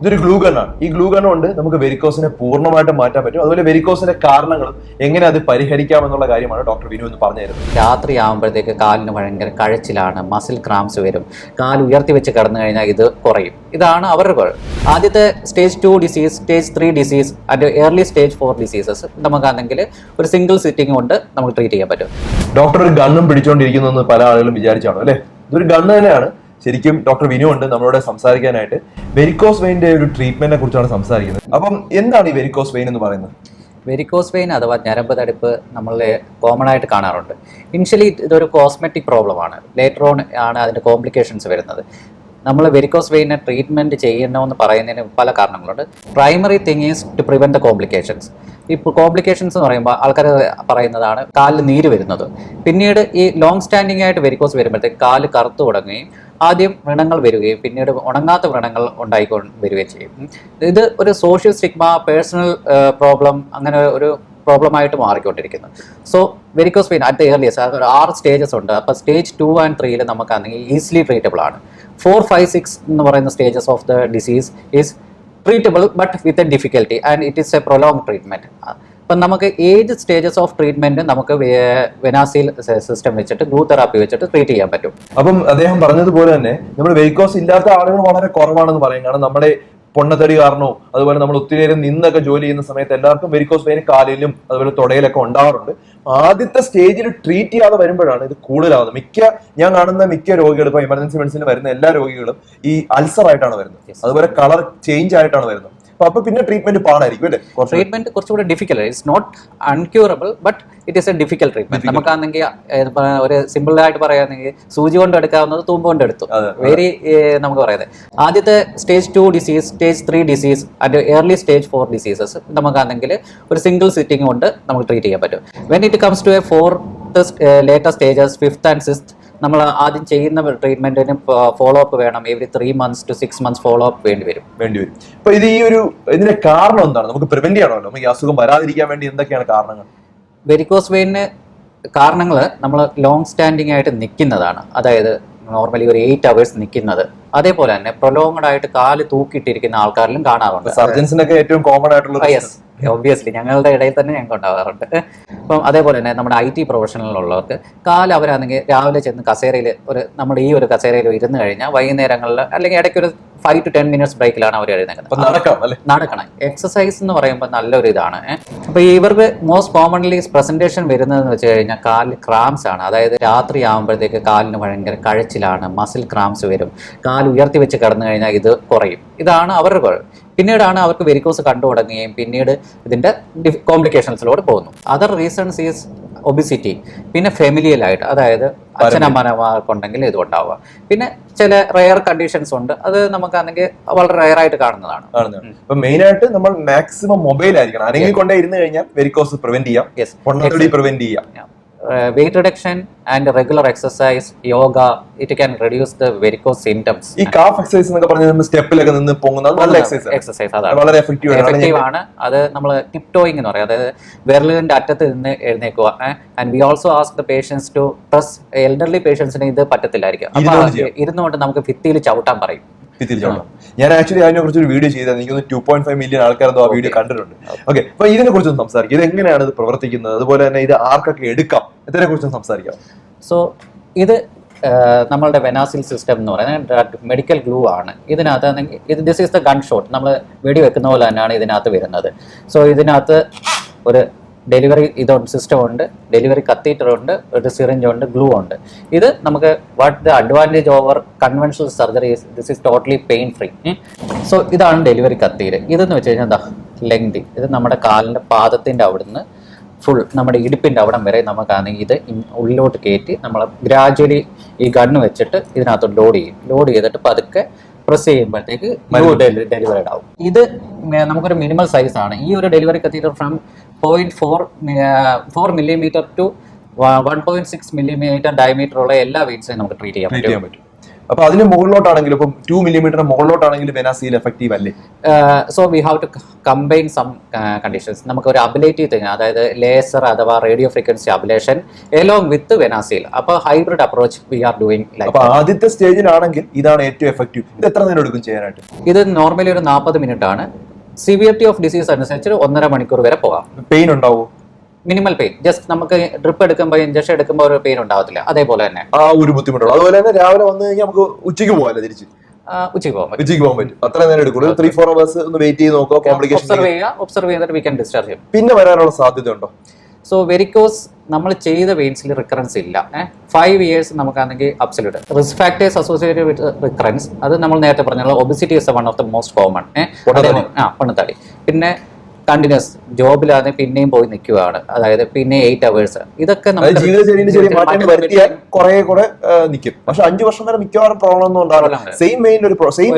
ഇതൊരു ഗ്ലൂ ഗണ്ണാണ് ഈ glue gun കൊണ്ട് നമുക്ക് വെരിക്കോസിനെ പൂർണമായിട്ട് മാറ്റാൻ പറ്റും. അതുപോലെ വെരിക്കോസിന്റെ കാരണങ്ങളും എങ്ങനെ അത് പരിഹരിക്കാം എന്നുള്ള കാര്യമാണ് ഡോക്ടർ വിനു എന്ന് പറഞ്ഞു തരുന്നത്. രാത്രി ആകുമ്പോഴത്തേക്ക് കാലിന് ഭയങ്കര കഴച്ചിലാണ് മസിൽ ക്രാംസ് വരും. കാൽ ഉയർത്തി വെച്ച് കടന്നു കഴിഞ്ഞാൽ ഇത് കുറയും. ഇതാണ് അവരുടെ കുഴൽ ആദ്യത്തെ stage two disease stage three disease and early stage four diseases നമുക്കാണെങ്കിൽ ഒരു സിംഗിൾ സിറ്റിംഗ് കൊണ്ട് നമുക്ക് ട്രീറ്റ് ചെയ്യാൻ പറ്റും. ഡോക്ടർ ഒരു ഗണ്ണും പിടിച്ചുകൊണ്ടിരിക്കുന്നു എന്ന് പല ആളുകളും വിചാരിച്ചാണ് അല്ലേ? ഇതൊരു ഗണ്ണ് തന്നെയാണ്. ശരിക്കും ഡോക്ടർ വിനു ഉണ്ട് നമ്മളോട് സംസാരിക്കാനായിട്ട്. വെരിക്കോസ് വെയിന്റെ ഒരു ട്രീറ്റ്മെന്റിനെ കുറിച്ചാണ് സംസാരിക്കുന്നത്. അപ്പം എന്താണ് ഈ വെരിക്കോസ് വെയിൻ എന്ന് പറയുന്നത്? വെരിക്കോസ് വെയിൻ അഥവാ ഞരമ്പ് തടിപ്പ് നമ്മൾ കോമൺ ആയിട്ട് കാണാറുണ്ട്. ഇനിഷ്യലി ഇതൊരു കോസ്മെറ്റിക് പ്രോബ്ലമാണ് ലേറ്റർ ഓൺ ആണ് അതിന്റെ കോംപ്ലിക്കേഷൻസ് വരുന്നത്. നമ്മൾ വെരിക്കോസ് വെയിനെ ട്രീറ്റ്മെന്റ് ചെയ്യണമെന്ന് പറയുന്നതിന് പല കാരണങ്ങളുണ്ട്. Primary thing is to prevent the complications ഇപ്പോൾ കോംപ്ലിക്കേഷൻസ് എന്ന് പറയുമ്പോൾ ആൾക്കാർ പറയുന്നതാണ് കാലിൽ നീര് വരുന്നത്. പിന്നീട് ഈ ലോങ് സ്റ്റാൻഡിംഗ് ആയിട്ട് വെരിക്കോസ് വരുമ്പോഴത്തേക്ക് കാൽ കറുത്തു തുടങ്ങുകയും ആദ്യം വ്രണങ്ങൾ വരികയും പിന്നീട് ഉണങ്ങാത്ത വ്രണങ്ങൾ ഉണ്ടായിക്കൊണ്ട് വരികയും ചെയ്യും. ഇത് ഒരു സോഷ്യൽ സ്റ്റിഗ്മ പേഴ്സണൽ പ്രോബ്ലം അങ്ങനെ ഒരു പ്രോബ്ലം ആയിട്ട് മാറിക്കൊണ്ടിരിക്കുന്നു. So varicose pain at the earliest ഒരു ആറ് സ്റ്റേജസ് ഉണ്ട്. അപ്പോൾ സ്റ്റേജ് ടു ആൻഡ് ത്രീയിൽ നമുക്കാണെങ്കിൽ ഈസിലി ട്രീറ്റബിൾ ആണ്. ഫോർ ഫൈവ് സിക്സ് എന്ന് പറയുന്ന stages of the disease is treatable but with a difficulty and it is a prolong treatment അപ്പം നമുക്ക് ഏത് സ്റ്റേജസ് ഓഫ് ട്രീറ്റ്മെന്റ് നമുക്ക് വെനാസിൽ സിസ്റ്റം വെച്ചിട്ട് ഗ്ലൂ തെറാപ്പി വെച്ചിട്ട് ട്രീറ്റ് ചെയ്യാൻ പറ്റും. അപ്പം അദ്ദേഹം പറഞ്ഞതുപോലെ തന്നെ നമ്മൾ വെയ്ക്കോസ് ഇല്ലാത്ത ആളുകൾ വളരെ കുറവാണെന്ന് പറയും. കാരണം നമ്മുടെ പൊണ്ണത്തടി കാരണവും അതുപോലെ നമ്മൾ ഒത്തിരി നേരം നിന്നൊക്കെ ജോലി ചെയ്യുന്ന സമയത്ത് എല്ലാവർക്കും വെരിക്കോസ് വെയിൻ കാലിലും അതുപോലെ തുടയിലൊക്കെ ഉണ്ടാവാറുണ്ട്. ആദ്യത്തെ സ്റ്റേജിൽ ട്രീറ്റ് ചെയ്യാതെ വരുമ്പോഴാണ് ഇത് കൂടുതലാവുന്നത്. മിക്ക ഞാൻ കാണുന്ന മിക്ക രോഗികളും ഇപ്പൊ എമർജൻസി മെഡിസിനിൽ വരുന്ന എല്ലാ രോഗികളും ഈ അൾസർ ആയിട്ടാണ് വരുന്നത്. അതുപോലെ കളർ ചേഞ്ച് ആയിട്ടാണ് വരുന്നത്. അപ്പൊ പിന്നെ ട്രീറ്റ്മെന്റ് പാടായിരിക്കും അല്ലേ? ട്രീറ്റ്മെന്റ് കുറച്ചുകൂടെ difficult it's not incurable but it is a difficult treatment നമുക്കാണെങ്കിൽ ഒരു സിമ്പിൾ ആയിട്ട് പറയുകയാണെങ്കിൽ സൂചി കൊണ്ട് എടുക്കാവുന്നത് തൂമ്പ് കൊണ്ട് എടുത്തു. വെരി നമുക്ക് പറയുന്നത് ആദ്യത്തെ stage two disease stage three disease at early stage four diseases നമുക്കാണെങ്കിൽ ഒരു സിംഗിൾ സിറ്റിംഗ് കൊണ്ട് നമുക്ക് ട്രീറ്റ് ചെയ്യാൻ പറ്റും. When it comes to a fourth latest stages fifth and sixth നമ്മൾ ആദ്യം ചെയ്യുന്ന ട്രീറ്റ്മെന്റിന് ഫോളോ അപ്പ് വേണം. Every three months to six months follow up വേണ്ടി വരും. വേണ്ടി വരും. അപ്പൊ ഇത് ഈ ഒരു ഇതിന്റെ കാരണം എന്താണ്? നമുക്ക് പ്രിവെന്റ് ചെയ്യണമല്ലോ നമുക്ക് ഈ അസുഖം വരാതിരിക്കാൻ വേണ്ടി എന്തൊക്കെയാണ് കാരണങ്ങൾ? വെരിക്കോസ് വെയിന് കാരണങ്ങൾ നമ്മൾ ലോങ് സ്റ്റാൻഡിങ് ആയിട്ട് നിൽക്കുന്നതാണ്. അതായത് നോർമലി ഒരു എയ്റ്റ് അവേഴ്സ് നിൽക്കുന്നത്. അതേപോലെ തന്നെ പ്രൊലോങ്ഡ് ആയിട്ട് കാൽ തൂക്കിയിട്ടിരിക്കുന്ന ആൾക്കാരിലും കാണാറുണ്ട്. സർജൻസിനൊക്കെ ഏറ്റവും കോമൺ ആയിട്ടുള്ള യെസ് ഒബ്വിയസ്ലി ഞങ്ങളുടെ ഇടയിൽ തന്നെ ഞങ്ങൾക്ക് ഉണ്ടാകാറുണ്ട് അപ്പം അതേപോലെ തന്നെ നമ്മുടെ ഐ ടി പ്രൊഫഷണലിലുള്ളവർക്ക് കാലം അവരാണെങ്കിൽ രാവിലെ ചെന്ന് കസേരയിൽ ഒരു നമ്മുടെ ഈ ഒരു കസേരയിൽ ഇരുന്ന് കഴിഞ്ഞാൽ വൈകുന്നേരങ്ങളിൽ അല്ലെങ്കിൽ ഇടയ്ക്ക് ഒരു ഫൈവ് ടു ടെൻ മിനിറ്റ്സ് ബ്രേക്കിലാണ് അവർ അല്ലെ? നടക്കണം. എക്സസൈസ് എന്ന് പറയുമ്പോൾ നല്ലൊരു ഇതാണ്. അപ്പോൾ ഇവർക്ക് മോസ്റ്റ് കോമൺലി പ്രസന്റേഷൻ വരുന്നതെന്ന് വെച്ച് കഴിഞ്ഞാൽ കാലിൽ ക്രാംസ് ആണ്. അതായത് രാത്രി ആകുമ്പോഴത്തേക്ക് കാലിന് ഭയങ്കര കഴച്ചിലാണ് മസിൽ ക്രാംസ് വരും. കാൽ ഉയർത്തി വെച്ച് കിടന്നു കഴിഞ്ഞാൽ ഇത് കുറയും. ഇതാണ് അവരുടെ കുഴപ്പം പിന്നീടാണ് അവർക്ക് വെരിക്കോസ് കണ്ടു തുടങ്ങുകയും പിന്നീട് ഇതിന്റെ കോംപ്ലിക്കേഷൻസിലോട്ട് പോകുന്നു. അതർ റീസൺസ് ഈസ് ഒബിസിറ്റി പിന്നെ ഫെമിലിയൽ ആയിട്ട് അതായത് അച്ഛനമ്മമാർക്കുണ്ടെങ്കിൽ ഇത് ഉണ്ടാവുക പിന്നെ ചില റെയർ കണ്ടീഷൻസ് ഉണ്ട്. അത് നമുക്കാണെങ്കിൽ വളരെ റെയർ ആയിട്ട് കാണുന്നതാണ്. കാണുന്നത് അപ്പൊ മെയിൻ ആയിട്ട് നമ്മൾ മാക്സിമം മൊബൈൽ ആയിരിക്കണം. അല്ലെങ്കിൽ കൊണ്ടേ ഇരുന്ന് കഴിഞ്ഞാൽ വെരിക്കോസ് പ്രിവെന്റ് ചെയ്യാം. പ്രിവെന്റ് ചെയ്യാം. Weight reduction and regular exercise yoga it can reduce the varicose symptoms ഈ കാഫ് എക്സസൈസ് എന്നൊക്കെ പറഞ്ഞ സ്റ്റെപ്പിലൊക്കെ നിന്ന് പൊങ്ങുന്നത് നല്ല എക്സസൈസ് എക്സസൈസ് അതാണ്. വളരെ എഫക്റ്റീവ് ആണ്. എഫക്റ്റീവ് ആണ്. അത് നമ്മൾ ടിപ് ടോയിങ് എന്ന് പറയും. അതായത് വിരലിന്റെ അറ്റത്ത് നിന്ന് എഴുന്നേക്കുക and we also ask the patients to plus elderly പേഷ്യൻസിന് ഇത് പറ്റത്തില്ലായിരിക്കും. അപ്പൊ ഇരുന്നുകൊണ്ട് നമുക്ക് ഭിത്തിയിൽ ചവിട്ടാൻ പറയും. തിരിച്ചോളാം ഞാൻ ആക്ച്വലി അതിനെ കുറിച്ച് ഒരു വീഡിയോ ചെയ്താൽ എനിക്കൊന്ന് ടു പോയിന്റ് ഫൈവ് മില്യൺ ആൾക്കാരെന്തോ ആ വീഡിയോ കണ്ടിട്ടുണ്ട്. ഓക്കെ അപ്പൊ ഇതിനെ കുറിച്ചൊന്ന് സംസാരിക്കും. ഇത് എങ്ങനെയാണ് ഇത് പ്രവർത്തിക്കുന്നത്? അതുപോലെ തന്നെ ഇത് ആർക്കൊക്കെ എടുക്കാം? ഇതിനെ കുറിച്ച് സംസാരിക്കാം. സോ ഇത് നമ്മളുടെ വെനാസിൽ സിസ്റ്റം എന്ന് പറയുന്നത് മെഡിക്കൽ ഗ്ലൂ ആണ്. ഇതിനകത്ത് ഇത് this is the gun shot നമ്മൾ വെടി വെക്കുന്ന പോലെ തന്നെയാണ് ഇതിനകത്ത് വരുന്നത്. സോ ഇതിനകത്ത് ഒരു ഡെലിവറി ഇതുണ്ട് സിസ്റ്റം ഉണ്ട്. ഡെലിവറി കത്തീറ്റർ ഉണ്ട് ഒരു സിറിഞ്ച് ഉണ്ട് ഗ്ലൂ ഉണ്ട്. ഇത് നമുക്ക് what the advantage over conventional surgery this is totally pain free so ഇതാണ് ഡെലിവറി കത്തീര് ഇതെന്ന് വെച്ച് കഴിഞ്ഞാൽ എന്താ? ലെങ്തി ഇത് നമ്മുടെ കാലിന്റെ പാദത്തിന്റെ അവിടുന്ന് ഫുൾ നമ്മുടെ ഇടുപ്പിന്റെ അവിടം വരെ നമുക്കാണെങ്കിൽ ഇത് ഉള്ളിലോട്ട് കയറ്റി നമ്മൾ ഗ്രാജുവലി ഈ ഗണ്ണ് വെച്ചിട്ട് ഇതിനകത്ത് ലോഡ് ചെയ്യും. ലോഡ് ചെയ്തിട്ട് പതുക്കെ പ്രസ് ചെയ്യുമ്പോഴത്തേക്ക് ഡെലിവറി ആവും. ഇത് നമുക്കൊരു മിനിമൽ സൈസ് ആണ്. ഈ ഒരു delivery catheter from point four four millimetre to one point six millimetre diameter ഉള്ള എല്ലാ വെയിറ്റ്സും നമുക്ക് ട്രീറ്റ് ചെയ്യാൻ പറ്റും. അപ്പൊ അതിന് മുകളിലോട്ടാണെങ്കിലും ഇപ്പം ടു മില്ലിമീറ്റർ മുകളിലോട്ടാണെങ്കിലും വെനാസിയിൽ എഫക്റ്റീവ് അല്ലേ? So we have to combine some conditions നമുക്ക് ഒരു അബിലേറ്റീവ് തിങ് അതായത് ലേസർ അഥവാ radio frequency ablation along with VenaSeal അപ്പൊ hybrid approach we are doing അപ്പൊ ആദ്യത്തെ സ്റ്റേജിലാണെങ്കിൽ ഇതാണ് ഏറ്റവും എഫക്റ്റീവ് ഇത് എത്ര നേരം എടുക്കും ചെയ്യാനായിട്ട്? ഇത് നോർമലി ഒരു നാൽപ്പത് മിനിറ്റ് ആണ്. സിവിയറിറ്റി ഓഫ് ഡിസീസ് അനുസരിച്ച് ഒന്നര മണിക്കൂർ വരെ പോകാം. പെയിൻ ഉണ്ടാവോ? മിനിമൽ പെയിൻ ജസ്റ്റ് നമുക്ക് ഡ്രിപ്പ് എടുക്കുമ്പോൾ ഇഞ്ചക്ഷൻ എടുക്കുമ്പോൾ ഒരു പെയിൻ ഉണ്ടാവത്തില്ല. അതേപോലെ തന്നെ. ആ ഒരു ബുദ്ധിമുട്ടുള്ളൂ. അതുപോലെ തന്നെ രാവിലെ വന്നു കഴിഞ്ഞാൽ നമുക്ക് ഉച്ചയ്ക്ക് പോകാല്ലേ തിരിച്ച്. ഉച്ചയ്ക്ക് പോകാൻ പറ്റും. ഉച്ചയ്ക്ക് പോകാൻ പറ്റും. അത്ര നേരം എടുക്കുള്ളൂ. ത്രീ ഫോർ അവേഴ്സ് ഒന്ന് വെയിറ്റ് ചെയ്ത് നോക്കുക. കോംപ്ലിക്കേഷൻ ഒബ്സർവ് ചെയ്യുക. ഒബ്സർവ് ചെയ്തിട്ട് വി ഡിസ്ചാർജ് ചെയ്യും. പിന്നെ വരാനുള്ള സാധ്യത ഉണ്ടോ സോ വെരിക്കോസ് നമ്മൾ ചെയ്ത വെയിൻസിൽ റിക്കറൻസ് ഇല്ല. ഫൈവ് ഇയേഴ്സ് നമുക്കാണെങ്കിൽ absolute risk factors associated with recurrence അത് നമ്മൾ നേരത്തെ പറഞ്ഞല്ലോ obesity is one of the most common. ആ പണത്താടി പിന്നെ കണ്ടിന്യൂസ് ജോബിലാണ് പിന്നെയും പോയി നിൽക്കുകയാണ്. അതായത് പിന്നെ എയ്റ്റ് അവേഴ്സ് ഇതൊക്കെ നമ്മുടെ നിൽക്കും പക്ഷെ അഞ്ചു വർഷം വരെ മിക്കവാറും പ്രോബ്ലം ഒന്നും ഉണ്ടാവില്ല. സെയിം മെയിൻ ഒരു സെയിം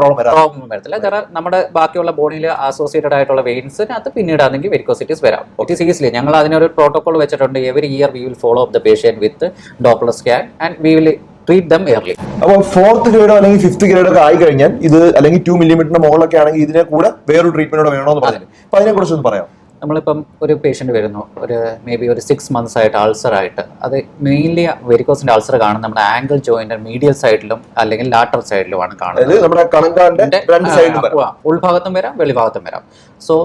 പ്രോബ്ലം പ്രോബ്ലം വരത്തില്ല. കാരണം നമ്മുടെ ബാക്കിയുള്ള ബോഡിയിൽ അസോസിയേറ്റഡ് ആയിട്ടുള്ള വെയിൻസിനകത്ത് പിന്നീടാണെങ്കിൽ വെരിക്കോസിറ്റീസ് വരാം. ഈസ് ഈസിലി ഞങ്ങൾ അതിനൊരു പ്രോട്ടോകോൾ വെച്ചിട്ടുണ്ട്. Every year we will follow up the patient with Doppler scan and we will treat them early അപ്പോൾ ഫോർത്ത് ഗ്രേഡോ അല്ലെങ്കിൽ ഫിഫ്ത് ഗ്രേഡോ ഒക്കെ ആയി കഴിഞ്ഞാൽ ഇത് അല്ലെങ്കിൽ ടു മില്ലിമീറ്ററിന്റെ മുകളിലൊക്കെ ആണെങ്കിൽ ഇതിനെ കൂടെ വേറൊരു ട്രീറ്റ്മെന്റ് വേണമെന്ന് പറഞ്ഞു അപ്പൊ അതിനെ കുറിച്ച് ഒന്ന് പറയാം. നമ്മളിപ്പം ഒരു പേഷ്യന്റ് വരുന്നു. ഒരു മേ ബി ഒരു സിക്സ് മന്ത്സ് ആയിട്ട് അൾസർ ആയിട്ട്. അത് മെയിൻലി വെരിക്കോസിന്റെ അൾസർ കാണുന്നത് നമ്മുടെ ആംഗിൾ ജോയിന്റ് മീഡിയൽ സൈഡിലും അല്ലെങ്കിൽ ലാറ്റർ സൈഡിലുമാണ് കാണുന്നത്. ഉൾഭാഗത്തും വരാം വെളിഭാഗത്തും വരാം. സോ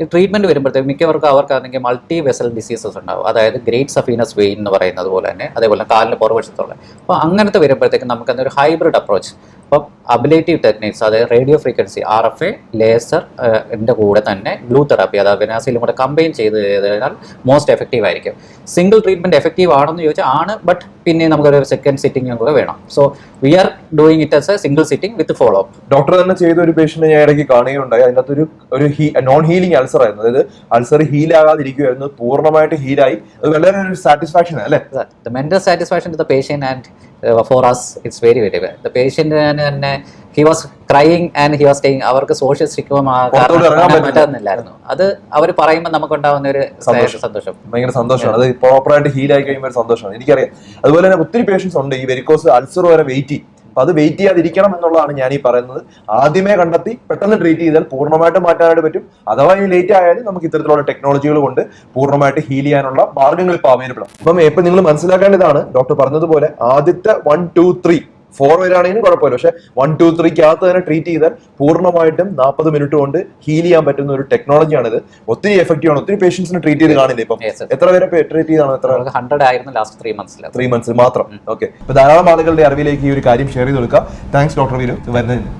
ഈ ട്രീറ്റ്മെന്റ് വരുമ്പോഴത്തേക്ക് മിക്കവർക്കും അവർക്കാണെങ്കിൽ മൾട്ടി വെസൽ ഡിസീസസ് ഉണ്ടാവും. അതായത് ഗ്രേറ്റ് സഫീനസ് വെയിൻ എന്ന് പറയുന്നത് പോലെ തന്നെ അതേപോലെ കാലിന് പുറവശത്തുള്ള. അപ്പോൾ അങ്ങനത്തെ വരുമ്പോഴത്തേക്ക് നമുക്ക് ഒരു ഹൈബ്രിഡ് അപ്രോച്ച് അപ്പം അബിലേറ്റീവ് ടെക്നിക്സ് അതായത് radio frequency R F A laser എന്റെ കൂടെ തന്നെ ഗ്ലൂ തെറാപ്പി അതായത് വെനാസിലും കൂടെ കമ്പൈൻ ചെയ്ത് ചെയ്താൽ മോസ്റ്റ് എഫക്റ്റീവ് ആയിരിക്കും. സിംഗിൾ ട്രീറ്റ്മെന്റ് എഫക്റ്റീവ് ആണെന്ന് ചോദിച്ചാൽ ആണ് ബട്ട് പിന്നെ നമുക്കൊരു സെക്കൻഡ് സിറ്റിംഗും കൂടെ വേണം. So we are doing it as a single sitting with follow up doctor തന്നെ ചെയ്ത ഒരു പേഷ്യന്റ് ഞാൻ ഇടയ്ക്ക് കാണുകയുണ്ടായി. അതിനകത്ത് ഒരു ഒരു നോൺ ഹീലിംഗ് അൾസർ ആയിരുന്നു. അതായത് അൾസർ ഹീൽ ആകാതിരിക്കുമായിരുന്നു പൂർണമായിട്ട് ഹീലായി അത് വളരെ ഒരു സാറ്റിസ്ഫാക്ഷൻ അല്ലേ? Mental satisfaction the uh, for us it's very very bad the patient തന്നെ he was crying and he was taking അവർക്ക് സോഷ്യൽ സ്റ്റിക്കും പുറത്തോട്ട് ഇറങ്ങാൻ പറ്റില്ല. പറ്റുന്നില്ലായിരുന്നു അത് അവർ പറയുമ്പോൾ നമുക്കുണ്ടാവുന്ന ഒരു സന്തോഷം. ഭയങ്കര സന്തോഷമാണ്. അത് പ്രോപ്പറായിട്ട് ഹീൽ ആയി കഴിയുമ്പോൾ സന്തോഷമാണ്. എനിക്കറിയാം. അതുപോലെ തന്നെ ഒത്തിരി പേഷ്യൻസ് ഉണ്ട്. ഈ വെരിക്കോസ് അൾസർ വരെ വെയിറ്റ് ചെയ്യും. അപ്പൊ അത് വെയിറ്റ് ചെയ്യാതിരിക്കണം എന്നുള്ളതാണ് ഞാൻ ഈ പറയുന്നത്. ആദ്യമേ കണ്ടെത്തി പെട്ടെന്ന് ട്രീറ്റ് ചെയ്താൽ പൂർണമായിട്ട് മാറ്റാനായിട്ട് പറ്റും. അഥവാ ഈ ലേറ്റ് ആയാലും നമുക്ക് ഇത്തരത്തിലുള്ള ടെക്നോളജികൾ കൊണ്ട് പൂർണമായിട്ട് ഹീൽ ചെയ്യാനുള്ള മാർഗങ്ങൾ ഇപ്പൊ അവൈലബിൾ അപ്പം ഇപ്പൊ നിങ്ങൾ മനസ്സിലാക്കേണ്ടതാണ് ഡോക്ടർ പറഞ്ഞതുപോലെ ആദ്യത്തെ വൺ ടു ത്രീ ഫോർ വരാണെങ്കിലും കുഴപ്പമില്ല. പക്ഷെ വൺ ടു ത്രീക്കകത്ത് തന്നെ ട്രീറ്റ് ചെയ്താൽ പൂർണമായിട്ടും നാൽപ്പത് മിനിറ്റ് കൊണ്ട് ഹീൽ ചെയ്യാൻ പറ്റുന്ന ഒരു ടെക്നോളജിയാണിത് ഒത്തിരി എഫക്റ്റീവ് ആണ്. ഒത്തിരി പേഷ്യൻസിന് ട്രീറ്റ് ചെയ്ത് കാണില്ല ഇപ്പം. എത്ര പേരെ ട്രീറ്റ് ചെയ്താണ് എത്ര? ഹൺഡ്രഡ് ആയിരുന്നു ലാസ്റ്റ് ത്രീ മന്ത്സിൽ ത്രീ മന്ത്സ് മാത്രം. ഓക്കെ ഇപ്പൊ ധാരാളം ആളുകളുടെ അറിവിലേക്ക് ഈ ഒരു കാര്യം ഷെയർ ചെയ്ത് കൊടുക്കുക താങ്ക്സ് ഡോക്ടർ വീരു വരുന്നതിന്.